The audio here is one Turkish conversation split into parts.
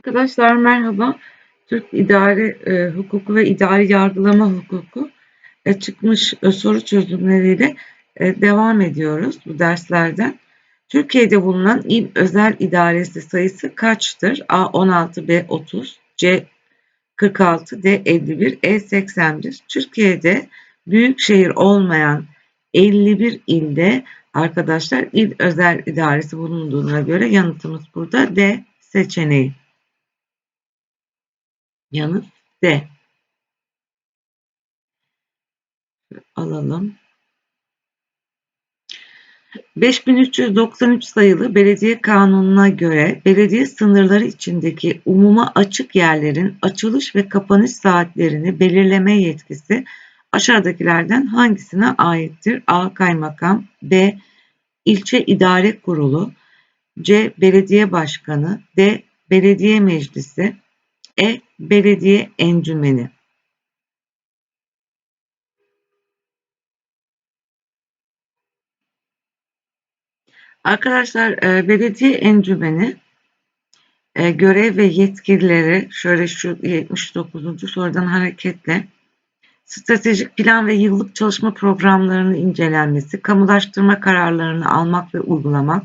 Arkadaşlar merhaba. Türk İdari e, Hukuku ve İdari Yargılama Hukuku e, çıkmış e, soru çözümleriyle e, devam ediyoruz bu derslerden. Türkiye'de bulunan il özel idaresi sayısı kaçtır? A 16, B 30, C 46, D 51, E 81. Türkiye'de büyük şehir olmayan 51 ilde arkadaşlar il özel idaresi bulunduğuna göre yanıtımız burada D seçeneği. Yanıt D. Alalım. 5393 sayılı Belediye Kanunu'na göre belediye sınırları içindeki umuma açık yerlerin açılış ve kapanış saatlerini belirleme yetkisi aşağıdakilerden hangisine aittir? A. Kaymakam B. İlçe İdare Kurulu C. Belediye Başkanı D. Belediye Meclisi E. Belediye Encümeni Arkadaşlar e, belediye encümeni e, görev ve yetkileri şöyle şu 79. sorudan hareketle stratejik plan ve yıllık çalışma programlarının incelenmesi, kamulaştırma kararlarını almak ve uygulamak,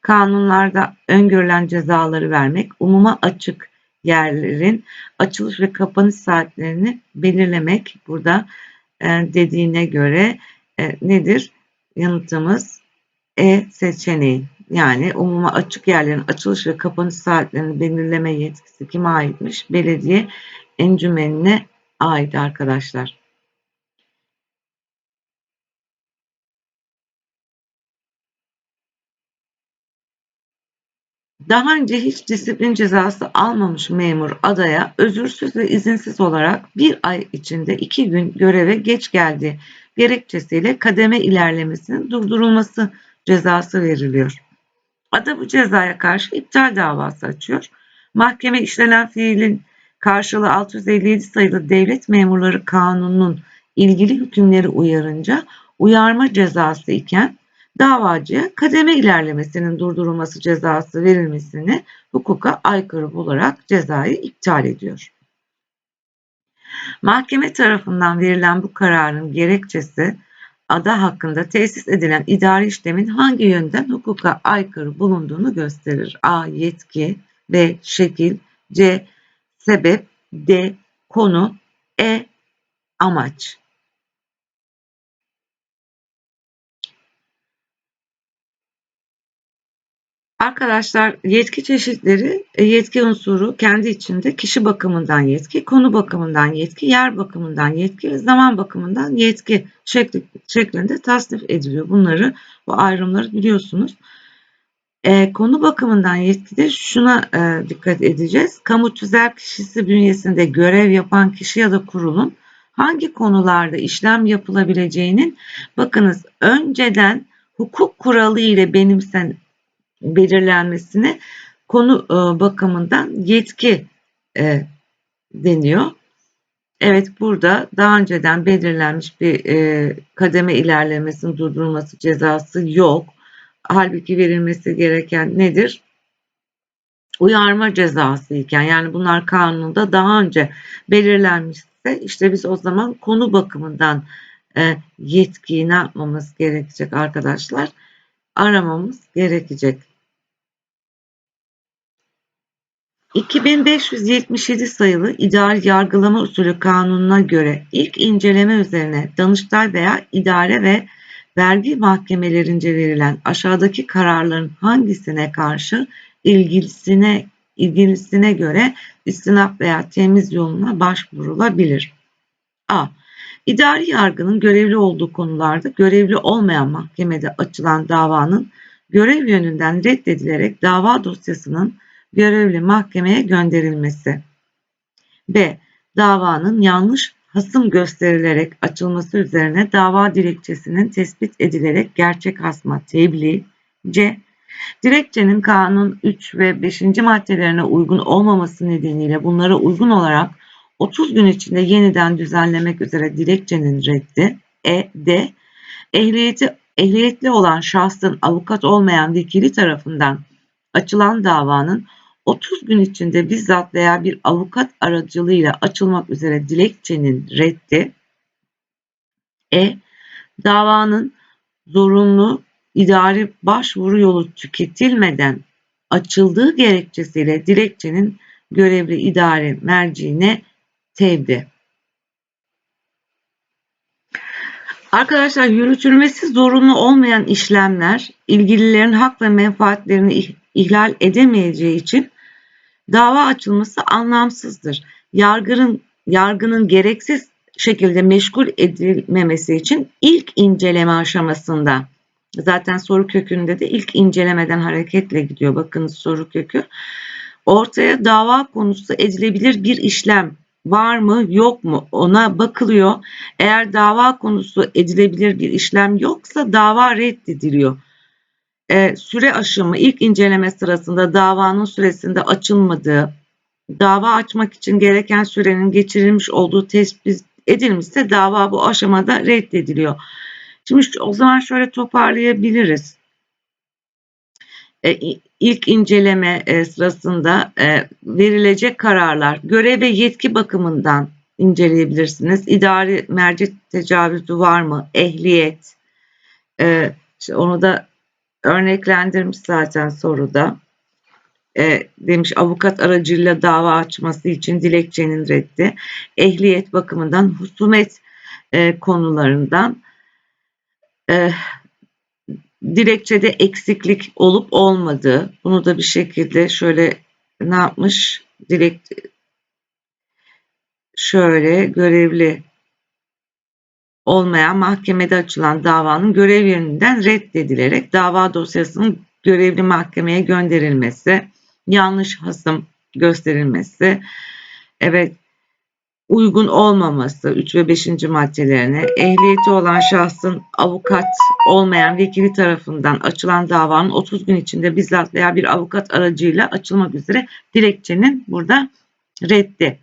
kanunlarda öngörülen cezaları vermek, umuma açık yerlerin açılış ve kapanış saatlerini belirlemek burada e, dediğine göre e, nedir? Yanıtımız E seçeneği. Yani umuma açık yerlerin açılış ve kapanış saatlerini belirleme yetkisi kime aitmiş? Belediye encümenine ait arkadaşlar. Daha önce hiç disiplin cezası almamış memur adaya özürsüz ve izinsiz olarak bir ay içinde iki gün göreve geç geldiği gerekçesiyle kademe ilerlemesinin durdurulması cezası veriliyor. Ada bu cezaya karşı iptal davası açıyor. Mahkeme işlenen fiilin karşılığı 657 sayılı Devlet Memurları Kanunu'nun ilgili hükümleri uyarınca uyarma cezası iken davacıya kademe ilerlemesinin durdurulması cezası verilmesini hukuka aykırı bularak cezayı iptal ediyor. Mahkeme tarafından verilen bu kararın gerekçesi ada hakkında tesis edilen idari işlemin hangi yönden hukuka aykırı bulunduğunu gösterir. A. Yetki B. Şekil C. Sebep D. Konu E. Amaç Arkadaşlar yetki çeşitleri e, yetki unsuru kendi içinde kişi bakımından yetki, konu bakımından yetki, yer bakımından yetki ve zaman bakımından yetki şekli, şeklinde tasnif ediliyor. Bunları bu ayrımları biliyorsunuz. E, konu bakımından yetkide şuna e, dikkat edeceğiz. Kamu tüzel kişisi bünyesinde görev yapan kişi ya da kurulun hangi konularda işlem yapılabileceğinin bakınız önceden hukuk kuralı ile benimsen belirlenmesine konu e, bakımından yetki e, deniyor. Evet burada daha önceden belirlenmiş bir e, kademe ilerlemesinin durdurulması cezası yok. Halbuki verilmesi gereken nedir? Uyarma cezası iken yani bunlar kanunda daha önce belirlenmişse işte biz o zaman konu bakımından yetkiyi ne yapmamız gerekecek arkadaşlar? Aramamız gerekecek. 2577 sayılı İdari Yargılama Usulü Kanunu'na göre ilk inceleme üzerine Danıştay veya idare ve vergi mahkemelerince verilen aşağıdaki kararların hangisine karşı ilgilisine ilgilisine göre istinaf veya temiz yoluna başvurulabilir? A. İdari yargının görevli olduğu konularda görevli olmayan mahkemede açılan davanın görev yönünden reddedilerek dava dosyasının görevli mahkemeye gönderilmesi. B. Davanın yanlış hasım gösterilerek açılması üzerine dava dilekçesinin tespit edilerek gerçek hasma tebliğ. C. Dilekçenin kanun 3 ve 5. maddelerine uygun olmaması nedeniyle bunlara uygun olarak 30 gün içinde yeniden düzenlemek üzere dilekçenin reddi. E. D. Ehliyeti, ehliyetli olan şahsın avukat olmayan vekili tarafından açılan davanın 30 gün içinde bizzat veya bir avukat aracılığıyla açılmak üzere dilekçenin reddi e. Davanın zorunlu idari başvuru yolu tüketilmeden açıldığı gerekçesiyle dilekçenin görevli idare merciine tevdi. Arkadaşlar yürütülmesi zorunlu olmayan işlemler ilgililerin hak ve menfaatlerini ihlal edemeyeceği için dava açılması anlamsızdır. Yargının, yargının gereksiz şekilde meşgul edilmemesi için ilk inceleme aşamasında zaten soru kökünde de ilk incelemeden hareketle gidiyor. Bakınız soru kökü. Ortaya dava konusu edilebilir bir işlem var mı yok mu ona bakılıyor. Eğer dava konusu edilebilir bir işlem yoksa dava reddediliyor. E, süre aşımı ilk inceleme sırasında davanın süresinde açılmadığı, dava açmak için gereken sürenin geçirilmiş olduğu tespit edilmişse dava bu aşamada reddediliyor. Şimdi o zaman şöyle toparlayabiliriz. E, ilk inceleme e, sırasında e, verilecek kararlar görev ve yetki bakımından inceleyebilirsiniz. İdari merci tecavüzü var mı? Ehliyet. İşte onu da örneklendirmiş zaten soruda. Demiş avukat aracıyla dava açması için dilekçenin reddi. Ehliyet bakımından husumet konularından dilekçede eksiklik olup olmadığı bunu da bir şekilde şöyle ne yapmış? Dilek şöyle görevli olmayan mahkemede açılan davanın görev yönünden reddedilerek dava dosyasının görevli mahkemeye gönderilmesi, yanlış hasım gösterilmesi, evet uygun olmaması 3 ve 5. maddelerine, ehliyeti olan şahsın avukat olmayan vekili tarafından açılan davanın 30 gün içinde bizzat veya bir avukat aracıyla açılmak üzere dilekçenin burada reddi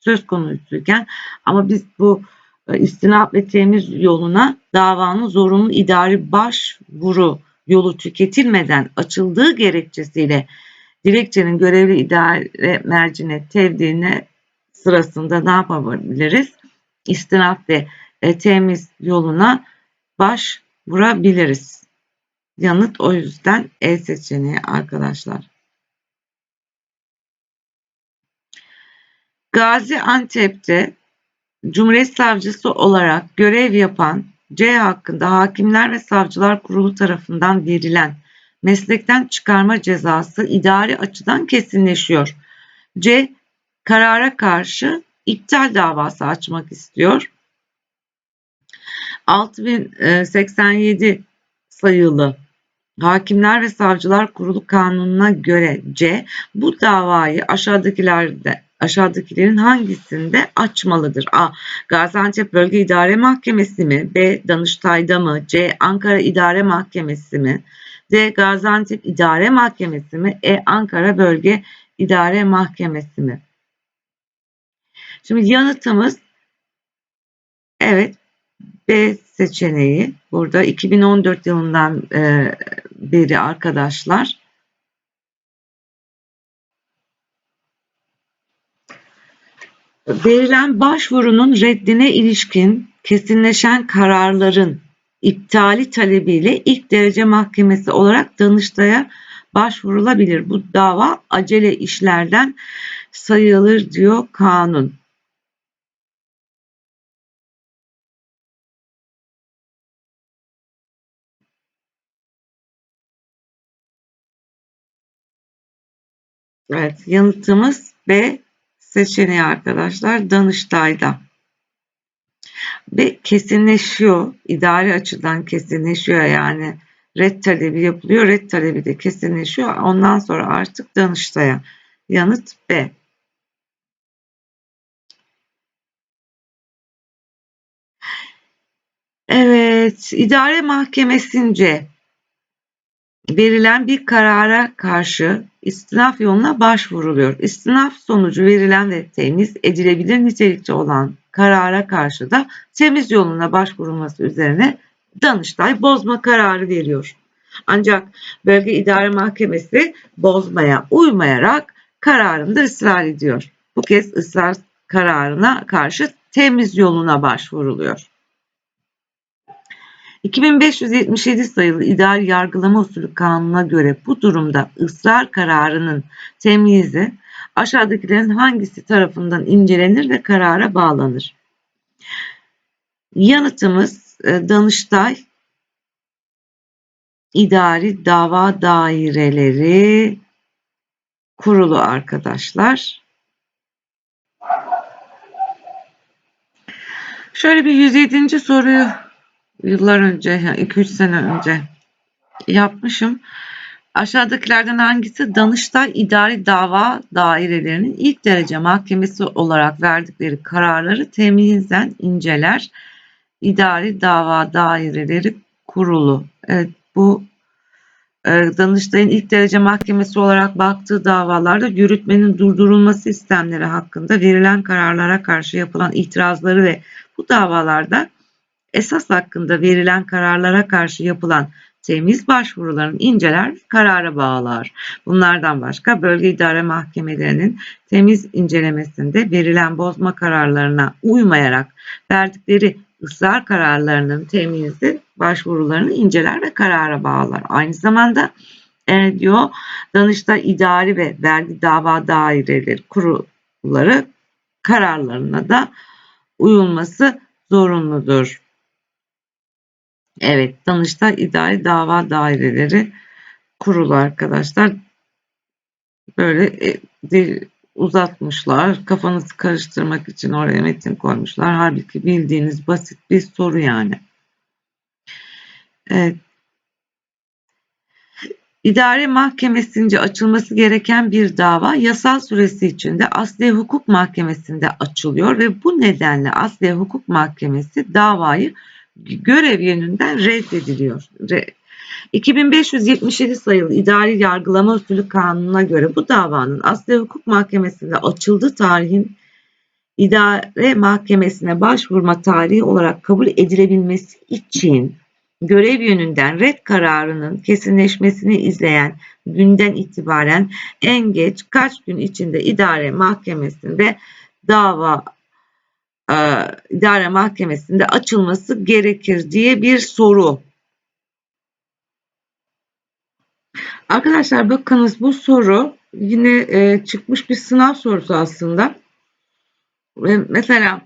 söz konusuyken ama biz bu e, istinaf ve temiz yoluna davanın zorunlu idari başvuru yolu tüketilmeden açıldığı gerekçesiyle dilekçenin görevli idare mercine tevdiğine sırasında ne yapabiliriz? İstinaf ve e, temiz yoluna başvurabiliriz. Yanıt o yüzden E seçeneği arkadaşlar. Gaziantep'te Cumhuriyet Savcısı olarak görev yapan C hakkında Hakimler ve Savcılar Kurulu tarafından verilen meslekten çıkarma cezası idari açıdan kesinleşiyor. C karara karşı iptal davası açmak istiyor. 6087 sayılı Hakimler ve Savcılar Kurulu Kanunu'na göre C bu davayı aşağıdakilerde aşağıdakilerin hangisinde açmalıdır? A. Gaziantep Bölge İdare Mahkemesi mi? B. Danıştay'da mı? C. Ankara İdare Mahkemesi mi? D. Gaziantep İdare Mahkemesi mi? E. Ankara Bölge İdare Mahkemesi mi? Şimdi yanıtımız evet B seçeneği. Burada 2014 yılından e, beri arkadaşlar verilen başvurunun reddine ilişkin kesinleşen kararların iptali talebiyle ilk derece mahkemesi olarak Danıştay'a başvurulabilir. Bu dava acele işlerden sayılır diyor kanun. Evet yanıtımız B seçeneği arkadaşlar Danıştay'da. Ve kesinleşiyor. idari açıdan kesinleşiyor yani. Red talebi yapılıyor. Red talebi de kesinleşiyor. Ondan sonra artık Danıştay'a. Yanıt B. Evet, idare mahkemesince verilen bir karara karşı istinaf yoluna başvuruluyor. İstinaf sonucu verilen ve temiz edilebilir nitelikte olan karara karşı da temiz yoluna başvurulması üzerine Danıştay bozma kararı veriyor. Ancak Bölge İdare Mahkemesi bozmaya uymayarak kararında ısrar ediyor. Bu kez ısrar kararına karşı temiz yoluna başvuruluyor. 2577 sayılı İdari Yargılama Usulü Kanunu'na göre bu durumda ısrar kararının temyizi aşağıdakilerin hangisi tarafından incelenir ve karara bağlanır? Yanıtımız e, Danıştay İdari Dava Daireleri Kurulu arkadaşlar. Şöyle bir 107. soruyu yıllar önce, 2-3 sene önce yapmışım. Aşağıdakilerden hangisi Danıştay İdari Dava Dairelerinin ilk derece mahkemesi olarak verdikleri kararları temyizen inceler? İdari Dava Daireleri Kurulu. Evet bu e, Danıştay'ın ilk derece mahkemesi olarak baktığı davalarda yürütmenin durdurulması istemleri hakkında verilen kararlara karşı yapılan itirazları ve bu davalarda esas hakkında verilen kararlara karşı yapılan temiz başvuruların inceler karara bağlar. Bunlardan başka bölge idare mahkemelerinin temiz incelemesinde verilen bozma kararlarına uymayarak verdikleri ısrar kararlarının temizi başvurularını inceler ve karara bağlar. Aynı zamanda e, diyor Danıştay idari ve vergi dava daireleri kurulları kararlarına da uyulması zorunludur. Evet, Danıştay idari dava daireleri kurulu arkadaşlar. Böyle e, uzatmışlar. Kafanızı karıştırmak için oraya metin koymuşlar. Halbuki bildiğiniz basit bir soru yani. Evet. İdare mahkemesince açılması gereken bir dava yasal süresi içinde Asliye Hukuk Mahkemesi'nde açılıyor ve bu nedenle Asliye Hukuk Mahkemesi davayı görev yönünden reddediliyor. 2577 sayılı İdari Yargılama Usulü Kanunu'na göre bu davanın Asliye Hukuk Mahkemesi'nde açıldığı tarihin idare mahkemesine başvurma tarihi olarak kabul edilebilmesi için görev yönünden red kararının kesinleşmesini izleyen günden itibaren en geç kaç gün içinde idare mahkemesinde dava e, idare mahkemesinde açılması gerekir diye bir soru. Arkadaşlar bakınız bu soru yine e, çıkmış bir sınav sorusu aslında. Ve mesela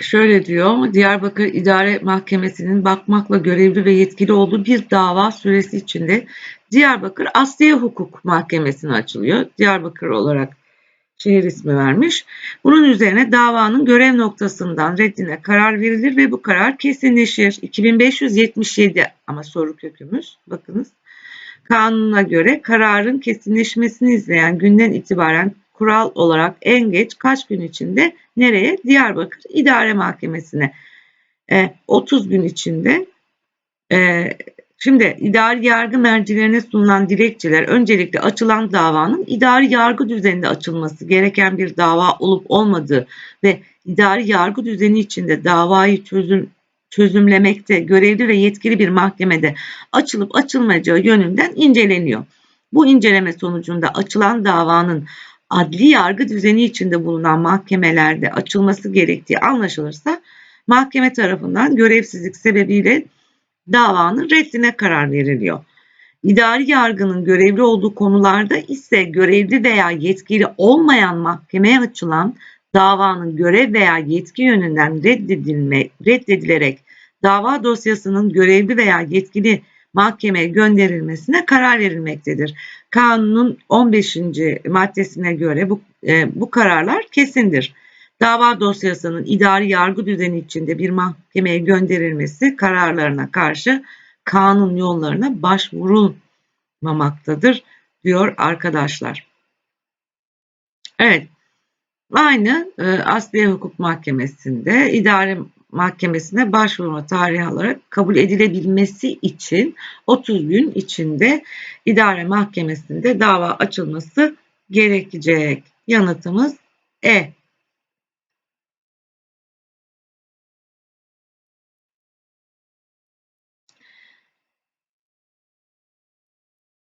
şöyle diyor Diyarbakır İdare Mahkemesi'nin bakmakla görevli ve yetkili olduğu bir dava süresi içinde Diyarbakır Asliye Hukuk Mahkemesi'ne açılıyor. Diyarbakır olarak şehir ismi vermiş. Bunun üzerine davanın görev noktasından reddine karar verilir ve bu karar kesinleşir. 2577 ama soru kökümüz bakınız. Kanuna göre kararın kesinleşmesini izleyen günden itibaren kural olarak en geç kaç gün içinde nereye? Diyarbakır İdare Mahkemesi'ne. E, 30 gün içinde e, Şimdi idari yargı mercilerine sunulan dilekçeler öncelikle açılan davanın idari yargı düzeninde açılması gereken bir dava olup olmadığı ve idari yargı düzeni içinde davayı çözüm, çözümlemekte görevli ve yetkili bir mahkemede açılıp açılmayacağı yönünden inceleniyor. Bu inceleme sonucunda açılan davanın adli yargı düzeni içinde bulunan mahkemelerde açılması gerektiği anlaşılırsa mahkeme tarafından görevsizlik sebebiyle davanın reddine karar veriliyor. İdari yargının görevli olduğu konularda ise görevli veya yetkili olmayan mahkemeye açılan davanın görev veya yetki yönünden reddedilme, reddedilerek dava dosyasının görevli veya yetkili mahkemeye gönderilmesine karar verilmektedir. Kanunun 15. maddesine göre bu, e, bu kararlar kesindir. Dava dosyasının idari yargı düzeni içinde bir mahkemeye gönderilmesi kararlarına karşı kanun yollarına başvurulmamaktadır diyor arkadaşlar. Evet. Aynı e, Asliye Hukuk Mahkemesi'nde idari mahkemesine başvurma tarihi olarak kabul edilebilmesi için 30 gün içinde idare mahkemesinde dava açılması gerekecek. Yanıtımız E.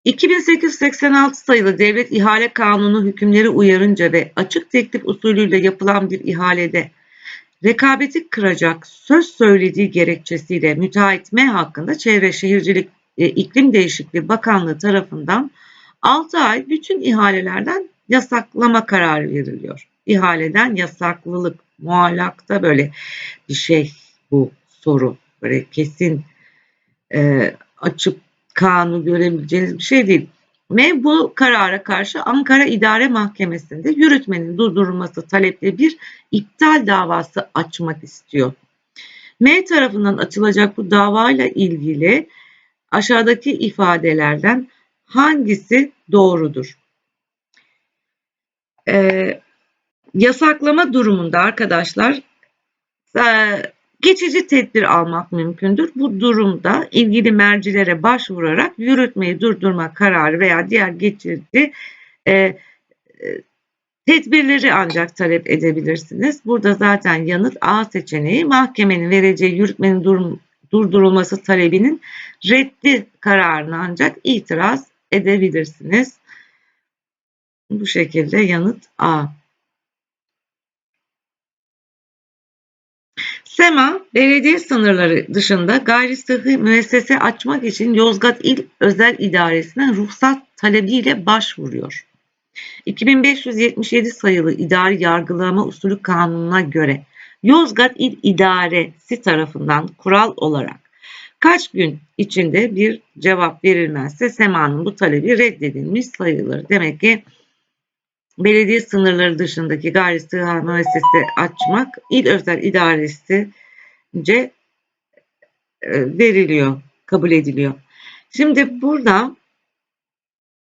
2886 sayılı Devlet İhale Kanunu hükümleri uyarınca ve açık teklif usulüyle yapılan bir ihalede rekabeti kıracak söz söylediği gerekçesiyle müteahhit M hakkında Çevre Şehircilik e, İklim Değişikliği Bakanlığı tarafından 6 ay bütün ihalelerden yasaklama kararı veriliyor. İhaleden yasaklılık, muallakta böyle bir şey bu soru. Böyle kesin e, açıp kanunu görebileceğiniz bir şey değil. Ve bu karara karşı Ankara İdare Mahkemesi'nde yürütmenin durdurulması taleple bir iptal davası açmak istiyor. M tarafından açılacak bu davayla ilgili aşağıdaki ifadelerden hangisi doğrudur? Ee, yasaklama durumunda arkadaşlar e, geçici tedbir almak mümkündür. Bu durumda ilgili mercilere başvurarak yürütmeyi durdurma kararı veya diğer geçici e, e, tedbirleri ancak talep edebilirsiniz. Burada zaten yanıt A seçeneği mahkemenin vereceği yürütmenin durum, durdurulması talebinin reddi kararını ancak itiraz edebilirsiniz. Bu şekilde yanıt A. SEMA, belediye sınırları dışında gayri sıhhi müessese açmak için Yozgat İl Özel İdaresi'ne ruhsat talebiyle başvuruyor. 2577 sayılı idari yargılama usulü kanununa göre Yozgat İl İdaresi tarafından kural olarak kaç gün içinde bir cevap verilmezse SEMA'nın bu talebi reddedilmiş sayılır. Demek ki belediye sınırları dışındaki gayri sıhha müessese açmak il özel idaresice e, veriliyor, kabul ediliyor. Şimdi burada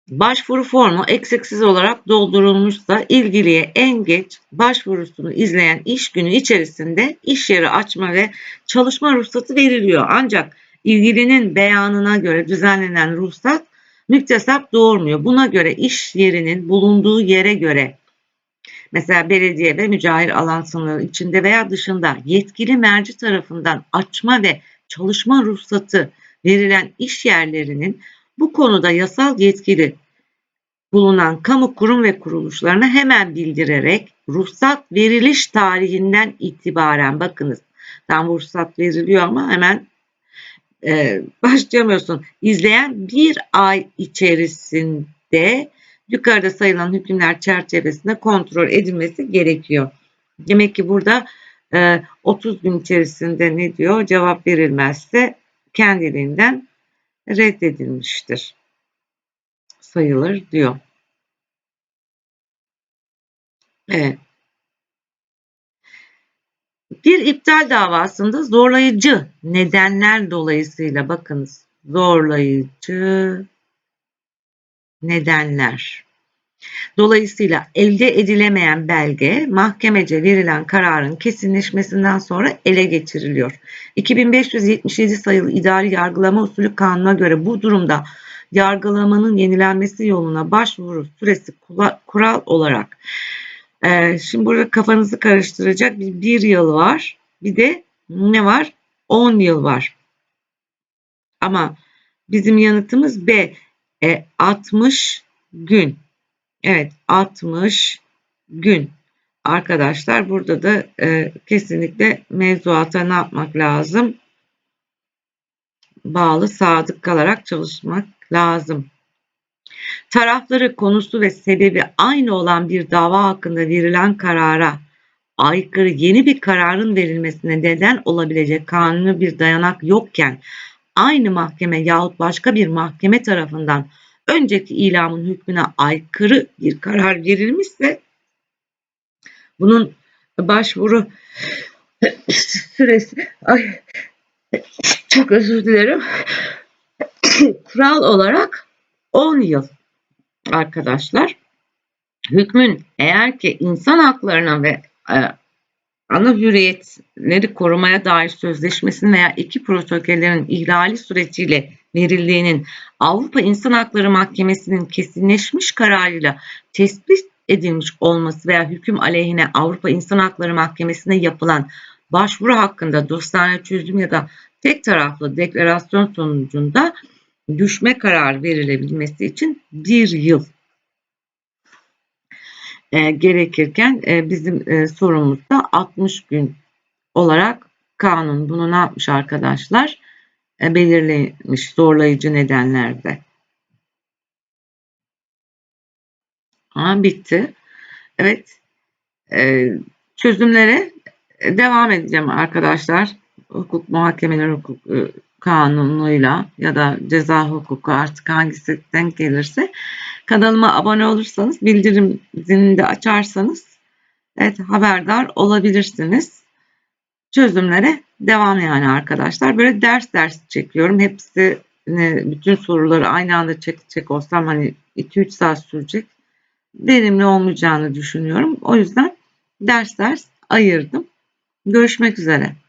başvuru formu eksiksiz olarak doldurulmuşsa ilgiliye en geç başvurusunu izleyen iş günü içerisinde iş yeri açma ve çalışma ruhsatı veriliyor. Ancak ilgilinin beyanına göre düzenlenen ruhsat müktesap doğurmuyor. Buna göre iş yerinin bulunduğu yere göre mesela belediye ve mücahir alan sınırı içinde veya dışında yetkili merci tarafından açma ve çalışma ruhsatı verilen iş yerlerinin bu konuda yasal yetkili bulunan kamu kurum ve kuruluşlarına hemen bildirerek ruhsat veriliş tarihinden itibaren bakınız tam ruhsat veriliyor ama hemen e, başlayamıyorsun. İzleyen bir ay içerisinde yukarıda sayılan hükümler çerçevesinde kontrol edilmesi gerekiyor. Demek ki burada e, 30 gün içerisinde ne diyor? Cevap verilmezse kendiliğinden reddedilmiştir. Sayılır diyor. Evet. Bir iptal davasında zorlayıcı nedenler dolayısıyla bakınız zorlayıcı nedenler. Dolayısıyla elde edilemeyen belge mahkemece verilen kararın kesinleşmesinden sonra ele geçiriliyor. 2577 sayılı idari yargılama usulü kanuna göre bu durumda yargılamanın yenilenmesi yoluna başvuru süresi kural olarak ee, şimdi burada kafanızı karıştıracak bir, bir yıl var. Bir de ne var? 10 yıl var. Ama bizim yanıtımız B. E, 60 gün. Evet 60 gün. Arkadaşlar burada da e, kesinlikle mevzuata ne yapmak lazım? Bağlı sadık kalarak çalışmak lazım. Tarafları konusu ve sebebi aynı olan bir dava hakkında verilen karara aykırı yeni bir kararın verilmesine neden olabilecek kanuni bir dayanak yokken aynı mahkeme yahut başka bir mahkeme tarafından önceki ilamın hükmüne aykırı bir karar verilmişse bunun başvuru süresi ay, çok özür dilerim kural olarak 10 yıl arkadaşlar. Hükmün eğer ki insan haklarına ve e, ana hürriyetleri korumaya dair sözleşmesinin veya iki protokollerin ihlali süreciyle verildiğinin Avrupa İnsan Hakları Mahkemesi'nin kesinleşmiş kararıyla tespit edilmiş olması veya hüküm aleyhine Avrupa İnsan Hakları Mahkemesi'ne yapılan başvuru hakkında dostane çözüm ya da tek taraflı deklarasyon sonucunda düşme kararı verilebilmesi için bir yıl e, gerekirken e, bizim e, sorumuzda 60 gün olarak kanun bunu ne yapmış arkadaşlar? E, belirlemiş zorlayıcı nedenlerde. Ha, bitti. Evet. E, çözümlere devam edeceğim arkadaşlar. Hukuk muhakemeler hukuk e, kanunuyla ya da ceza hukuku artık hangisi denk gelirse kanalıma abone olursanız bildirim zilini de açarsanız evet haberdar olabilirsiniz. Çözümlere devam yani arkadaşlar. Böyle ders ders çekiyorum. Hepsi bütün soruları aynı anda çekecek olsam hani 2-3 saat sürecek. Verimli olmayacağını düşünüyorum. O yüzden ders ders ayırdım. Görüşmek üzere.